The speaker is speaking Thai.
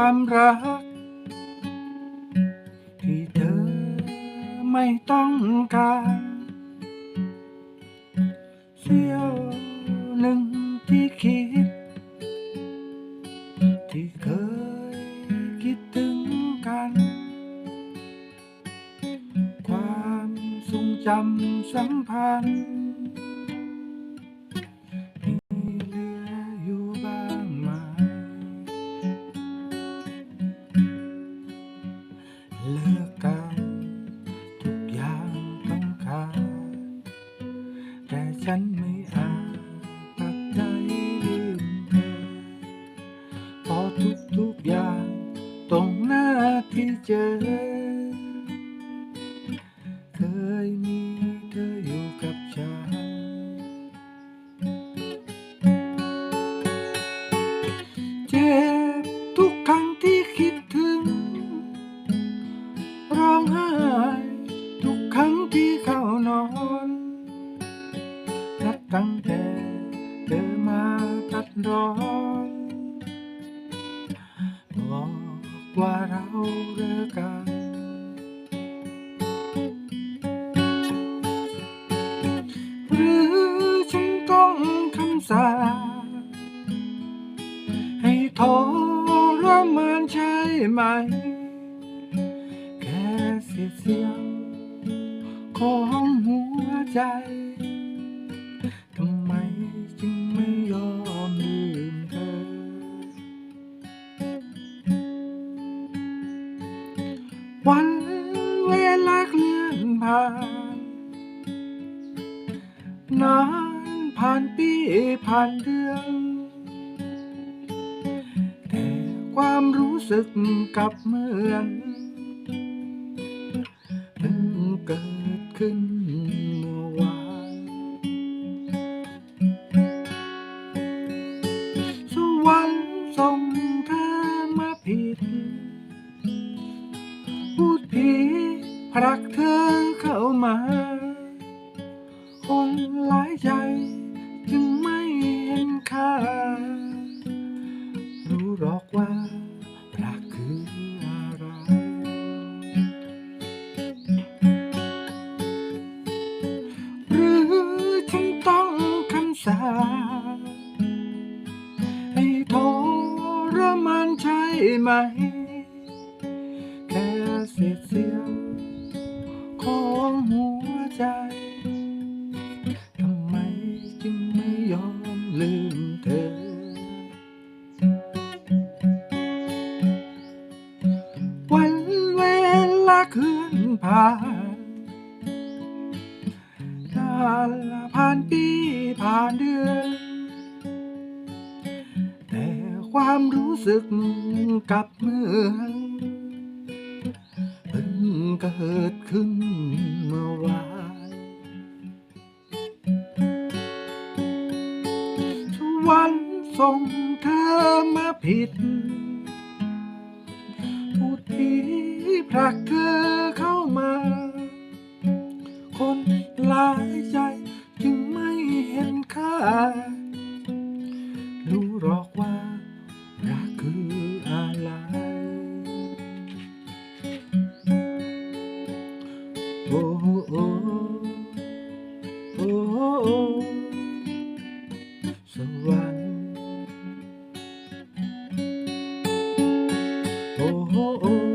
ความรัก ที่เธอไม่ต้องการ เสี้ยวหนึ่งที่คิด ที่เคยคิดถึงกัน ความทรงจำสัมพันธ์ เลิกกัน ทุกอย่างต้องขาดแต่ฉันไม่อาจตัดใจลืมเธอเพราะทุกทุกๆอย่างตรงหน้าที่เจอ เคยมี นับตั้งแต่เธอมาตัดร้อนบอกว่าเราเลิกกันหรือฉันต้องคำสาให้ทรมานใช่ไหม แค่เสียเสียวของหัวใจ นานผ่านปีผ่านเดือน แต่ความรู้สึกกับเหมือนเพิ่งเกิดขึ้นเมื่อวานสวรรค์ส่งเธอมาผิด พูดผีผลักเธอเข้ามา คนหลายใจจึงไม่เห็นค่า รู้หรอกว่ารักคืออะไร หรือฉันต้องคำสาให้ทรมานใช่ไหม แค่เศษเสี้ยวของหัวใจานผ่านปีผ่านเดือน แต่ความรู้สึกกับเมือนเพิ่งเกิดขึ้นเมื่อวานวันส่งเธอมาผิด พูดผีผลักเธอ lũ rõ qua ra cứ à lại. Oh oh oh oh oh oh oh